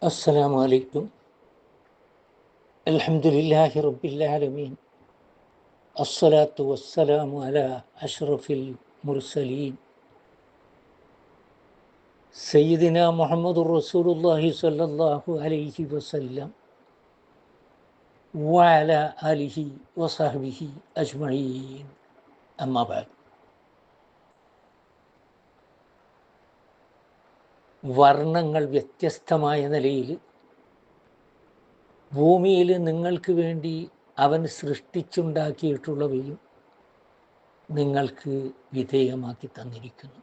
السلام عليكم. الحمد لله رب العالمين. الصلاة والسلام على أشرف المرسلين. سيدنا محمد رسول الله صلى الله عليه وسلم وعلى آله وصحبه أجمعين. أما بعد. വർണങ്ങൾ വ്യത്യസ്തമായ നിലയിൽ ഭൂമിയിൽ നിങ്ങൾക്ക് വേണ്ടി അവൻ സൃഷ്ടിച്ചുണ്ടാക്കിയിട്ടുള്ളവയും നിങ്ങൾക്ക് വിധേയമാക്കി തന്നിരിക്കുന്നു.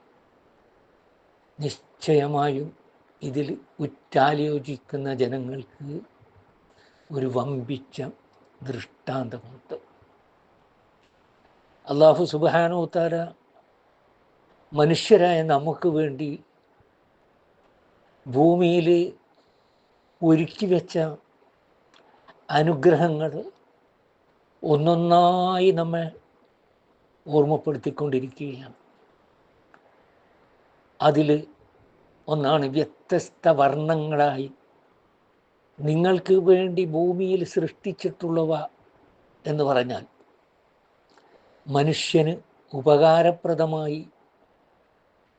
നിശ്ചയമായും ഇതിൽ ഉറ്റാലോചിക്കുന്ന ജനങ്ങൾക്ക് ഒരു വമ്പിച്ച ദൃഷ്ടാന്തമുണ്ട്. അള്ളാഹു സുബാനോത്താര മനുഷ്യരായ നമുക്ക് വേണ്ടി ഭൂമിയിൽ ഒരുക്കി വെച്ച അനുഗ്രഹങ്ങൾ ഒന്നൊന്നായി നമ്മെ ഓർമ്മപ്പെടുത്തിക്കൊണ്ടിരിക്കുകയാണ്. അതിൽ ഒന്നാണ് വ്യത്യസ്ത വർണങ്ങളായി നിങ്ങൾക്ക് വേണ്ടി ഭൂമിയിൽ സൃഷ്ടിച്ചിട്ടുള്ളവ എന്ന് പറഞ്ഞാൽ മനുഷ്യന് ഉപകാരപ്രദമായി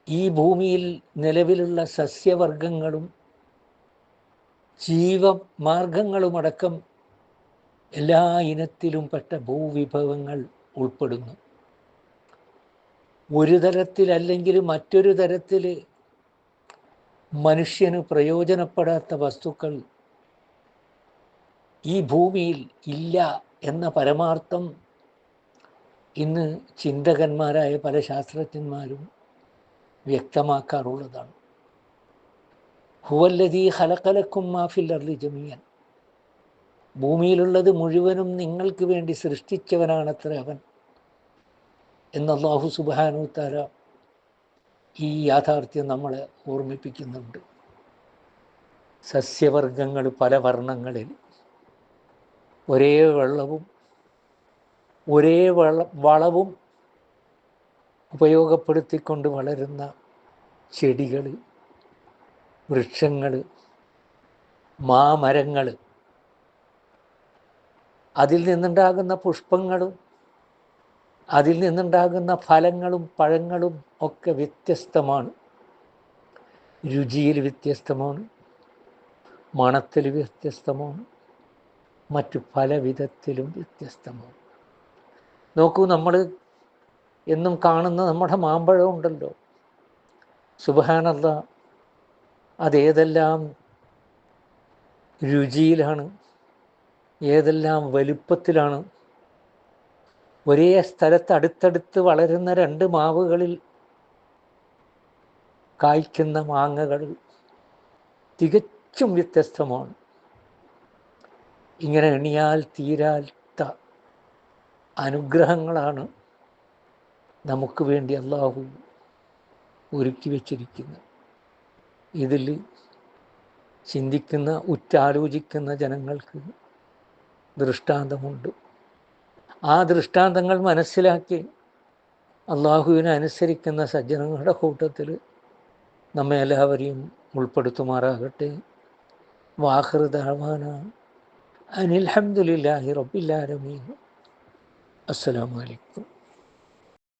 ഈ ഭൂമിയിൽ നിലവിലുള്ള സസ്യവർഗങ്ങളും ജീവമാർഗങ്ങളുമടക്കം എല്ലാ ഇനത്തിലും പെട്ട ഭൂവിഭവങ്ങൾ ഉൾപ്പെടുന്നു. ഒരു തരത്തിലല്ലെങ്കിൽ മറ്റൊരു തരത്തിൽ മനുഷ്യന് പ്രയോജനപ്പെടാത്ത വസ്തുക്കൾ ഈ ഭൂമിയിൽ ഇല്ല എന്ന പരമാർത്ഥം ഇന്ന് ചിന്തകന്മാരായ പല ശാസ്ത്രജ്ഞന്മാരും വ്യക്തമാക്കാറുള്ളതാണ്. ഹുവല്ലതീ ഹലക്കലക്കും മാഫിൽ അർലി ജമിയൻ ഭൂമിയിലുള്ളത് മുഴുവനും നിങ്ങൾക്ക് വേണ്ടി സൃഷ്ടിച്ചവനാണത്ര അവൻ. എന്ന് അള്ളാഹു സുബാനു താര ഈ യാഥാർത്ഥ്യം നമ്മളെ ഓർമ്മിപ്പിക്കുന്നുണ്ട്. സസ്യവർഗങ്ങൾ പല വർണങ്ങളിൽ ഒരേ വെള്ളവും ഒരേ വള വളവും ഉപയോഗപ്പെടുത്തിക്കൊണ്ട് വളരുന്ന ചെടികൾ വൃക്ഷങ്ങൾ മാമരങ്ങൾ. അതിൽ നിന്നുണ്ടാകുന്ന പുഷ്പങ്ങളും അതിൽ നിന്നുണ്ടാകുന്ന ഫലങ്ങളും പഴങ്ങളും ഒക്കെ വ്യത്യസ്തമാണ്. രുചിയിൽ വ്യത്യസ്തമാണ് മണത്തിൽ വ്യത്യസ്തമാണ് മറ്റു പല വിധത്തിലും വ്യത്യസ്തമാണ്. നോക്കൂ നമ്മൾ എന്നും കാണുന്ന നമ്മുടെ മാമ്പഴം ഉണ്ടല്ലോ. സുബഹാനല്ല അതേതെല്ലാം രുചിയിലാണ് ഏതെല്ലാം വലുപ്പത്തിലാണ്. ഒരേ സ്ഥലത്ത് അടുത്തടുത്ത് വളരുന്ന രണ്ട് മാവുകളിൽ കായ്ക്കുന്ന മാങ്ങകൾ തികച്ചും വ്യത്യസ്തമാണ്. ഇങ്ങനെ എണിയാൽ തീരാത്ത അനുഗ്രഹങ്ങളാണ് നമുക്ക് വേണ്ടി അള്ളാഹു ഒരുക്കി വച്ചിരിക്കുന്നത് ഇതിൽ ചിന്തിക്കുന്ന ഉറ്റാലോചിക്കുന്ന ജനങ്ങൾക്ക് ദൃഷ്ടാന്തമുണ്ട്. ആ ദൃഷ്ടാന്തങ്ങൾ മനസ്സിലാക്കി അള്ളാഹുവിനെ അനുസരിക്കുന്ന സജ്ജനങ്ങളുടെ കൂട്ടത്തിൽ നമ്മെ എല്ലാവരെയും ഉൾപ്പെടുത്തുമാറാകട്ടെ. വാഹൃദാവാന അനിൽഹമുല്ലാഹി റബ്ബില്ലാരമീൻ അസ്സലാമലൈക്കും